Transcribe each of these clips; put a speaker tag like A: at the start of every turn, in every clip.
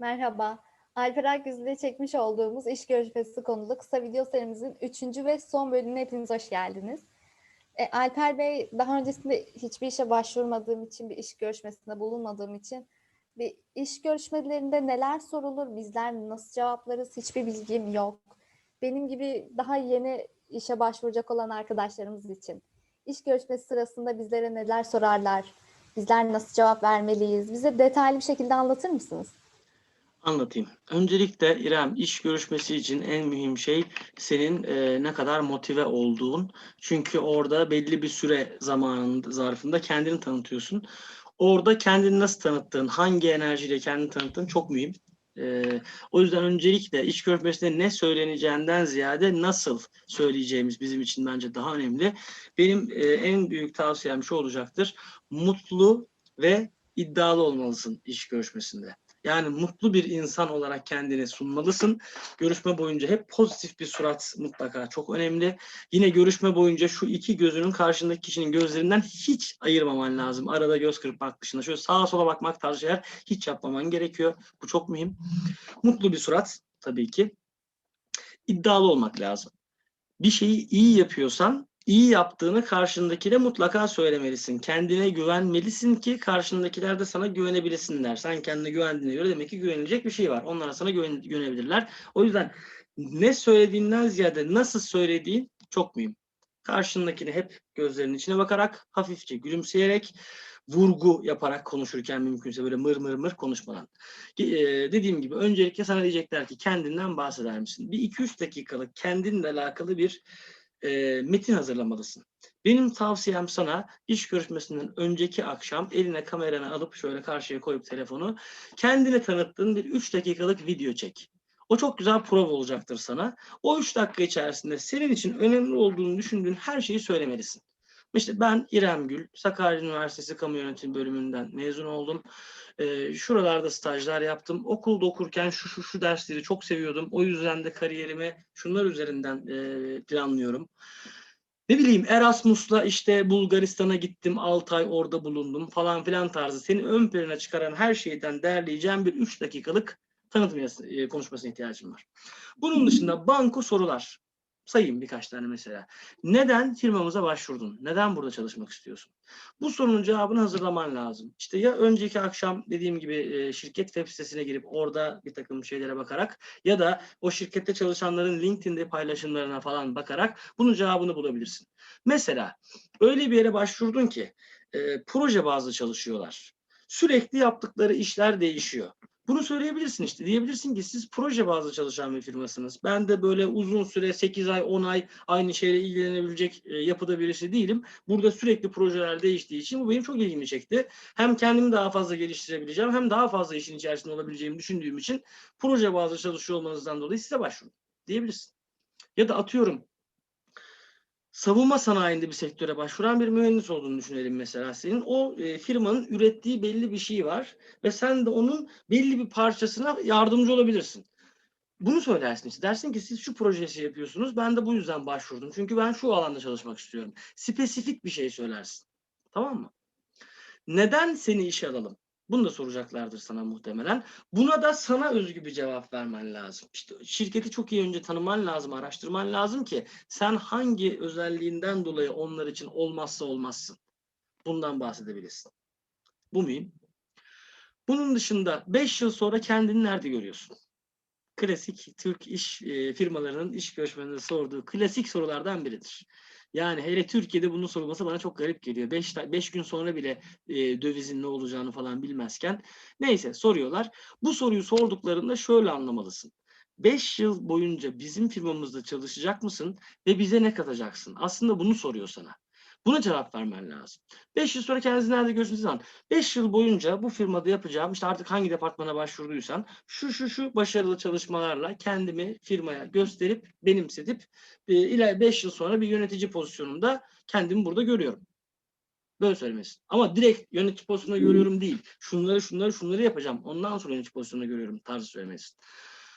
A: Merhaba. Alper Akgüz ile çekmiş olduğumuz iş görüşmesi konulu kısa video serimizin üçüncü ve son bölümüne hepiniz hoş geldiniz. E, Alper Bey, daha öncesinde hiçbir işe başvurmadığım için, bir iş görüşmesinde bulunmadığım için bir iş görüşmelerinde neler sorulur, bizler nasıl cevaplarız hiçbir bilgim yok. Benim gibi daha yeni işe başvuracak olan arkadaşlarımız için iş görüşmesi sırasında bizlere neler sorarlar, bizler nasıl cevap vermeliyiz, bize detaylı bir şekilde anlatır mısınız?
B: Anlatayım. Öncelikle İrem iş görüşmesi için en mühim şey senin e, ne kadar motive olduğun. Çünkü orada belli bir süre zamanında zarfında kendini tanıtıyorsun. Orada kendini nasıl tanıttığın, hangi enerjiyle kendini tanıttığın çok mühim. E, o yüzden öncelikle iş görüşmesinde ne söyleneceğinden ziyade nasıl söyleyeceğimiz bizim için bence daha önemli. Benim e, en büyük tavsiyem şu olacaktır. Mutlu ve iddialı olmalısın iş görüşmesinde. Yani mutlu bir insan olarak kendini sunmalısın. Görüşme boyunca hep pozitif bir surat mutlaka çok önemli. Yine görüşme boyunca şu iki gözünün karşındaki kişinin gözlerinden hiç ayırmaman lazım. Arada göz kırpmak dışında. Şöyle sağa sola bakmak tarzı şeyler hiç yapmaman gerekiyor. Bu çok mühim. Mutlu bir surat tabii ki. İddialı olmak lazım. Bir şeyi iyi yapıyorsan iyi yaptığını karşındakine mutlaka söylemelisin. Kendine güvenmelisin ki karşındakiler de sana güvenebilsinler. Sen kendine güvendiğine göre demek ki güvenilecek bir şey var. Onlar sana güven, güvenebilirler. O yüzden ne söylediğinden ziyade nasıl söylediğin çok mühim. Karşındakine hep gözlerinin içine bakarak, hafifçe gülümseyerek, vurgu yaparak konuşurken mümkünse böyle mır mır mır konuşmadan. Ee, dediğim gibi öncelikle sana diyecekler ki kendinden bahseder misin? Bir iki üç dakikalık kendinle alakalı bir e, metin hazırlamalısın. Benim tavsiyem sana iş görüşmesinden önceki akşam eline kameranı alıp şöyle karşıya koyup telefonu kendini tanıttığın bir 3 dakikalık video çek. O çok güzel prova olacaktır sana. O 3 dakika içerisinde senin için önemli olduğunu düşündüğün her şeyi söylemelisin. İşte ben İrem Gül, Sakarya Üniversitesi Kamu Yönetimi bölümünden mezun oldum. Ee, şuralarda stajlar yaptım. Okulda okurken şu şu şu dersleri çok seviyordum. O yüzden de kariyerimi şunlar üzerinden e, planlıyorum. Ne bileyim Erasmus'la işte Bulgaristan'a gittim 6 ay orada bulundum falan filan tarzı seni ön plana çıkaran her şeyden derleyeceğim bir 3 dakikalık tanıtım e, konuşmasına ihtiyacım var. Bunun dışında banko sorular. Sayayım birkaç tane mesela. Neden firmamıza başvurdun? Neden burada çalışmak istiyorsun? Bu sorunun cevabını hazırlaman lazım. İşte ya önceki akşam dediğim gibi şirket web sitesine girip orada bir takım şeylere bakarak ya da o şirkette çalışanların LinkedIn'de paylaşımlarına falan bakarak bunun cevabını bulabilirsin. Mesela öyle bir yere başvurdun ki e, proje bazlı çalışıyorlar. Sürekli yaptıkları işler değişiyor. Bunu söyleyebilirsin işte. Diyebilirsin ki siz proje bazlı çalışan bir firmasınız. Ben de böyle uzun süre 8 ay 10 ay aynı şeyle ilgilenebilecek e, yapıda birisi değilim. Burada sürekli projeler değiştiği için bu benim çok ilgimi çekti. Hem kendimi daha fazla geliştirebileceğim hem daha fazla işin içerisinde olabileceğimi düşündüğüm için proje bazlı çalışıyor olmanızdan dolayı size başvurun diyebilirsin. Ya da atıyorum savunma sanayinde bir sektöre başvuran bir mühendis olduğunu düşünelim mesela senin. O e, firmanın ürettiği belli bir şey var ve sen de onun belli bir parçasına yardımcı olabilirsin. Bunu söylersin işte. Dersin ki siz şu projesi yapıyorsunuz. Ben de bu yüzden başvurdum. Çünkü ben şu alanda çalışmak istiyorum. Spesifik bir şey söylersin. Tamam mı? Neden seni işe alalım? Bunu da soracaklardır sana muhtemelen. Buna da sana özgü bir cevap vermen lazım. İşte şirketi çok iyi önce tanıman lazım, araştırman lazım ki sen hangi özelliğinden dolayı onlar için olmazsa olmazsın. Bundan bahsedebilirsin. Bu mühim. Bunun dışında 5 yıl sonra kendini nerede görüyorsun? Klasik Türk iş e, firmalarının iş görüşmelerinde sorduğu klasik sorulardan biridir. Yani hele Türkiye'de bunun sorulması bana çok garip geliyor. 5 beş gün sonra bile e, dövizin ne olacağını falan bilmezken. Neyse soruyorlar. Bu soruyu sorduklarında şöyle anlamalısın. 5 yıl boyunca bizim firmamızda çalışacak mısın ve bize ne katacaksın? Aslında bunu soruyor sana. Buna cevap vermen lazım. 5 yıl sonra kendinizi nerede görürsünüz zaman 5 yıl boyunca bu firmada yapacağım işte artık hangi departmana başvurduysan şu şu şu başarılı çalışmalarla kendimi firmaya gösterip benimsetip ileride 5 yıl sonra bir yönetici pozisyonunda kendimi burada görüyorum. Böyle söylemesin. Ama direkt yönetici pozisyonunda görüyorum değil. Şunları şunları şunları yapacağım. Ondan sonra yönetici pozisyonunda görüyorum tarzı söylemesin.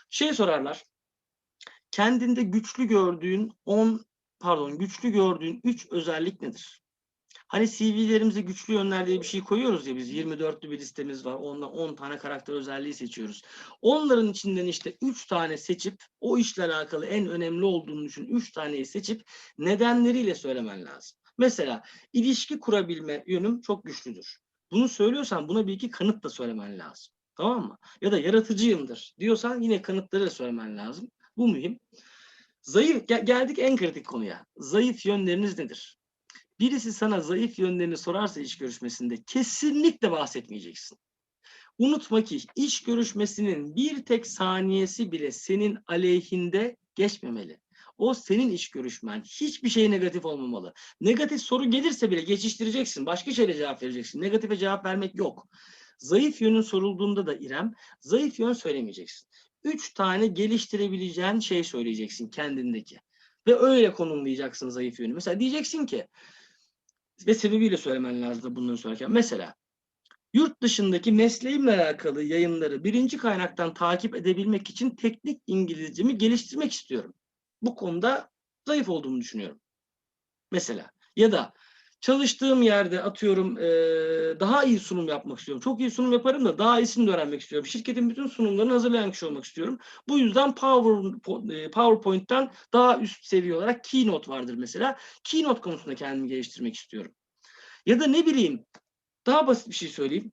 B: Şey sorarlar. Kendinde güçlü gördüğün 10 pardon güçlü gördüğün üç özellik nedir? Hani CV'lerimize güçlü yönler diye bir şey koyuyoruz ya biz 24'lü bir listemiz var. Onunla 10 tane karakter özelliği seçiyoruz. Onların içinden işte 3 tane seçip o işle alakalı en önemli olduğunu düşün 3 taneyi seçip nedenleriyle söylemen lazım. Mesela ilişki kurabilme yönüm çok güçlüdür. Bunu söylüyorsan buna bir iki kanıt da söylemen lazım. Tamam mı? Ya da yaratıcıyımdır diyorsan yine kanıtları da söylemen lazım. Bu mühim. Zayıf gel- geldik en kritik konuya. Zayıf yönleriniz nedir? Birisi sana zayıf yönlerini sorarsa iş görüşmesinde kesinlikle bahsetmeyeceksin. Unutma ki iş görüşmesinin bir tek saniyesi bile senin aleyhinde geçmemeli. O senin iş görüşmen. Hiçbir şey negatif olmamalı. Negatif soru gelirse bile geçiştireceksin. Başka şeyle cevap vereceksin. Negatife cevap vermek yok. Zayıf yönün sorulduğunda da İrem, zayıf yön söylemeyeceksin. Üç tane geliştirebileceğin şey söyleyeceksin kendindeki. Ve öyle konumlayacaksın zayıf yönü. Mesela diyeceksin ki, ve sebebiyle söylemen lazım bunları söylerken. Mesela yurt dışındaki mesleğimle alakalı yayınları birinci kaynaktan takip edebilmek için teknik İngilizcemi geliştirmek istiyorum. Bu konuda zayıf olduğumu düşünüyorum. Mesela ya da çalıştığım yerde atıyorum eee, daha iyi sunum yapmak istiyorum. Çok iyi sunum yaparım da daha iyisini de öğrenmek istiyorum. Şirketin bütün sunumlarını hazırlayan kişi olmak istiyorum. Bu yüzden Power, e, PowerPoint'ten daha üst seviye olarak Keynote vardır mesela. Keynote konusunda kendimi geliştirmek istiyorum. Ya da ne bileyim daha basit bir şey söyleyeyim.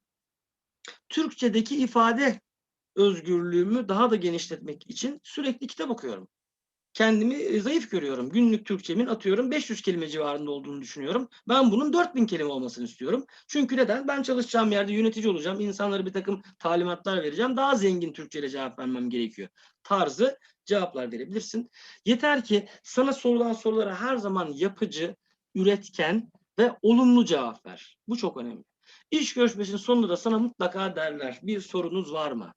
B: Türkçedeki ifade özgürlüğümü daha da genişletmek için sürekli kitap okuyorum. Kendimi e, zayıf görüyorum. Günlük Türkçemin atıyorum 500 kelime civarında olduğunu düşünüyorum. Ben bunun 4000 kelime olmasını istiyorum. Çünkü neden? Ben çalışacağım yerde yönetici olacağım. İnsanlara bir takım talimatlar vereceğim. Daha zengin Türkçe ile cevap vermem gerekiyor. Tarzı cevaplar verebilirsin. Yeter ki sana sorulan sorulara her zaman yapıcı, üretken ve olumlu cevap ver. Bu çok önemli. İş görüşmesinin sonunda da sana mutlaka derler. Bir sorunuz var mı?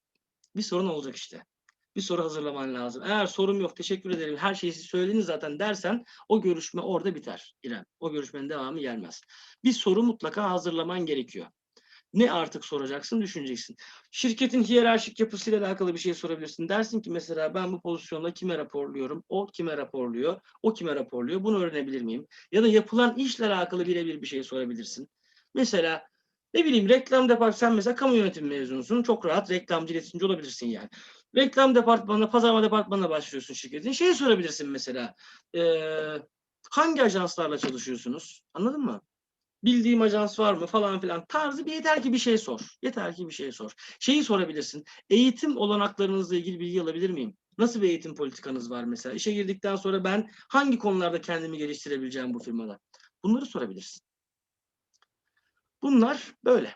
B: Bir sorun olacak işte. Bir soru hazırlaman lazım. Eğer sorum yok teşekkür ederim her şeyi söylediniz zaten dersen o görüşme orada biter İrem. O görüşmenin devamı gelmez. Bir soru mutlaka hazırlaman gerekiyor. Ne artık soracaksın düşüneceksin. Şirketin hiyerarşik yapısıyla alakalı bir şey sorabilirsin. Dersin ki mesela ben bu pozisyonda kime raporluyorum? O kime raporluyor? O kime raporluyor? Bunu öğrenebilir miyim? Ya da yapılan işle alakalı birebir bir şey sorabilirsin. Mesela ne bileyim reklam departmanı sen mesela kamu yönetimi mezunusun. Çok rahat reklamcı iletişimci olabilirsin yani. Reklam departmanına, pazarlama departmanına başlıyorsun şirketin. Şeyi sorabilirsin mesela. eee, hangi ajanslarla çalışıyorsunuz? Anladın mı? Bildiğim ajans var mı falan filan tarzı bir yeter ki bir şey sor. Yeter ki bir şey sor. Şeyi sorabilirsin. Eğitim olanaklarınızla ilgili bilgi alabilir miyim? Nasıl bir eğitim politikanız var mesela? İşe girdikten sonra ben hangi konularda kendimi geliştirebileceğim bu firmada? Bunları sorabilirsin. Bunlar böyle.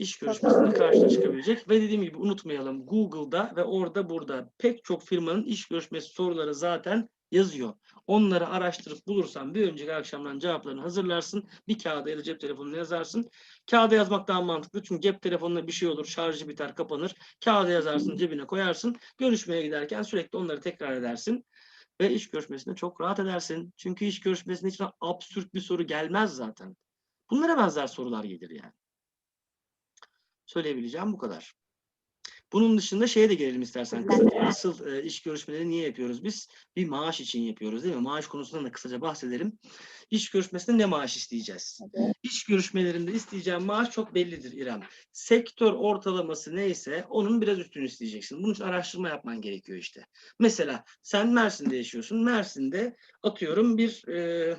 B: İş görüşmesinde karşına çıkabilecek ve dediğim gibi unutmayalım Google'da ve orada burada pek çok firmanın iş görüşmesi soruları zaten yazıyor. Onları araştırıp bulursan bir önceki akşamdan cevaplarını hazırlarsın. Bir kağıda ya da cep telefonuna yazarsın. Kağıda yazmak daha mantıklı çünkü cep telefonuna bir şey olur, şarjı biter, kapanır. Kağıda yazarsın, cebine koyarsın. Görüşmeye giderken sürekli onları tekrar edersin. Ve iş görüşmesinde çok rahat edersin. Çünkü iş görüşmesinde hiç absürt bir soru gelmez zaten. Bunlara benzer sorular gelir yani. Söyleyebileceğim bu kadar. Bunun dışında şeye de gelelim istersen. kısaca. Asıl e, iş görüşmeleri niye yapıyoruz biz? Bir maaş için yapıyoruz değil mi? Maaş konusundan da kısaca bahsedelim. İş görüşmesinde ne maaş isteyeceğiz? İş görüşmelerinde isteyeceğim maaş çok bellidir İrem. Sektör ortalaması neyse onun biraz üstünü isteyeceksin. Bunun için araştırma yapman gerekiyor işte. Mesela sen Mersin'de yaşıyorsun. Mersin'de atıyorum bir e,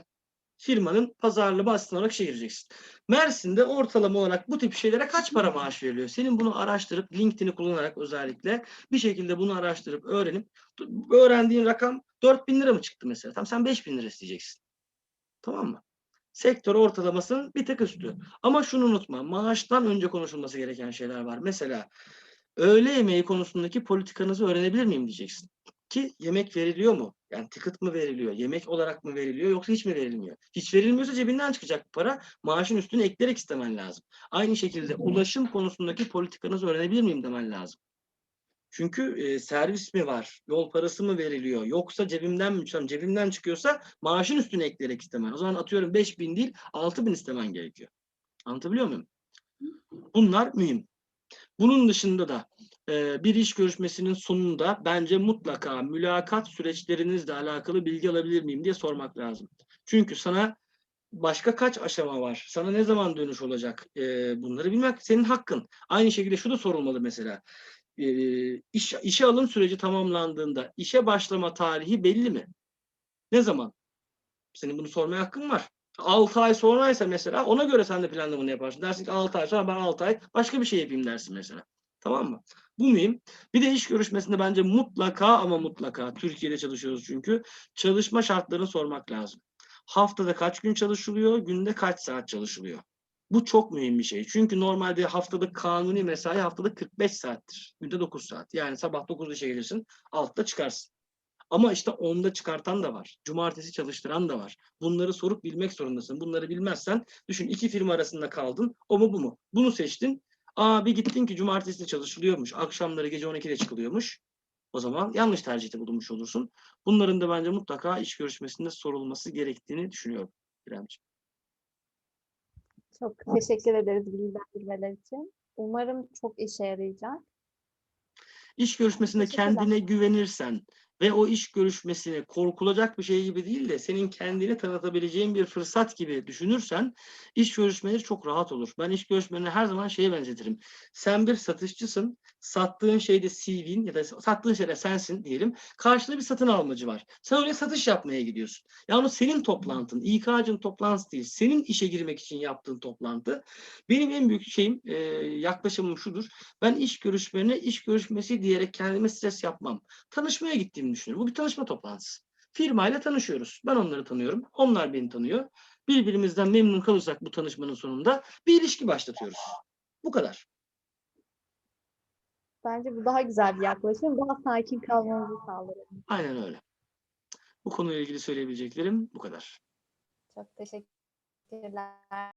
B: firmanın pazarlama asistanı olarak işe gireceksin. Mersin'de ortalama olarak bu tip şeylere kaç para maaş veriliyor? Senin bunu araştırıp LinkedIn'i kullanarak özellikle bir şekilde bunu araştırıp öğrenip öğrendiğin rakam 4000 lira mı çıktı mesela? Tamam sen 5000 lira isteyeceksin. Tamam mı? Sektör ortalamasının bir tık üstü. Ama şunu unutma. Maaştan önce konuşulması gereken şeyler var. Mesela öğle yemeği konusundaki politikanızı öğrenebilir miyim diyeceksin. Ki yemek veriliyor mu? Yani ticket mı veriliyor? Yemek olarak mı veriliyor yoksa hiç mi verilmiyor? Hiç verilmiyorsa cebinden çıkacak para. Maaşın üstüne ekleyerek istemen lazım. Aynı şekilde ulaşım konusundaki politikanızı öğrenebilir miyim demen lazım. Çünkü e, servis mi var? Yol parası mı veriliyor? Yoksa cebimden mi çıkıyorum? Cebimden çıkıyorsa maaşın üstüne ekleyerek istemen. O zaman atıyorum 5000 değil 6000 istemen gerekiyor. Anlatabiliyor muyum? Bunlar mühim. Bunun dışında da e, bir iş görüşmesinin sonunda bence mutlaka mülakat süreçlerinizle alakalı bilgi alabilir miyim diye sormak lazım. Çünkü sana başka kaç aşama var? Sana ne zaman dönüş olacak? E, bunları bilmek senin hakkın. Aynı şekilde şu da sorulmalı mesela. E, iş, işe alım süreci tamamlandığında işe başlama tarihi belli mi? Ne zaman? Senin bunu sormaya hakkın var. 6 ay sonraysa mesela ona göre sen de planlamanı yaparsın. Dersin ki 6 ay sonra ben 6 ay başka bir şey yapayım dersin mesela. Tamam mı? Bu mühim. Bir de iş görüşmesinde bence mutlaka ama mutlaka Türkiye'de çalışıyoruz çünkü çalışma şartlarını sormak lazım. Haftada kaç gün çalışılıyor, günde kaç saat çalışılıyor? Bu çok mühim bir şey. Çünkü normalde haftada kanuni mesai haftada 45 saattir. Günde 9 saat. Yani sabah 9'da işe gelirsin, 6'da çıkarsın. Ama işte 10'da çıkartan da var. Cumartesi çalıştıran da var. Bunları sorup bilmek zorundasın. Bunları bilmezsen düşün iki firma arasında kaldın. O mu bu mu? Bunu seçtin. Aa bir gittin ki cumartesi de çalışılıyormuş. Akşamları gece 12'de çıkılıyormuş. O zaman yanlış tercihte bulunmuş olursun. Bunların da bence mutlaka iş görüşmesinde sorulması gerektiğini düşünüyorum. İremciğim.
A: Çok teşekkür ederiz bilgilendirmeler için. Umarım çok işe yarayacak.
B: İş görüşmesinde kendine güvenirsen ve o iş görüşmesini korkulacak bir şey gibi değil de senin kendini tanıtabileceğin bir fırsat gibi düşünürsen iş görüşmeleri çok rahat olur. Ben iş görüşmelerini her zaman şeye benzetirim. Sen bir satışçısın. Sattığın şeyde CV'in ya da sattığın şeyde sensin diyelim. Karşında bir satın almacı var. Sen oraya satış yapmaya gidiyorsun. Yalnız senin toplantın, İK'cın toplantısı değil. Senin işe girmek için yaptığın toplantı. Benim en büyük şeyim, e, yaklaşımım şudur. Ben iş görüşmelerine iş görüşmesi diyerek kendime stres yapmam. Tanışmaya gittiğimi düşünüyorum. Bu bir tanışma toplantısı. Firmayla tanışıyoruz. Ben onları tanıyorum. Onlar beni tanıyor. Birbirimizden memnun kalırsak bu tanışmanın sonunda bir ilişki başlatıyoruz. Bu kadar.
A: Bence bu daha güzel bir yaklaşım. Daha sakin kalmamızı sağlar.
B: Aynen öyle. Bu konuyla ilgili söyleyebileceklerim bu kadar.
A: Çok teşekkürler.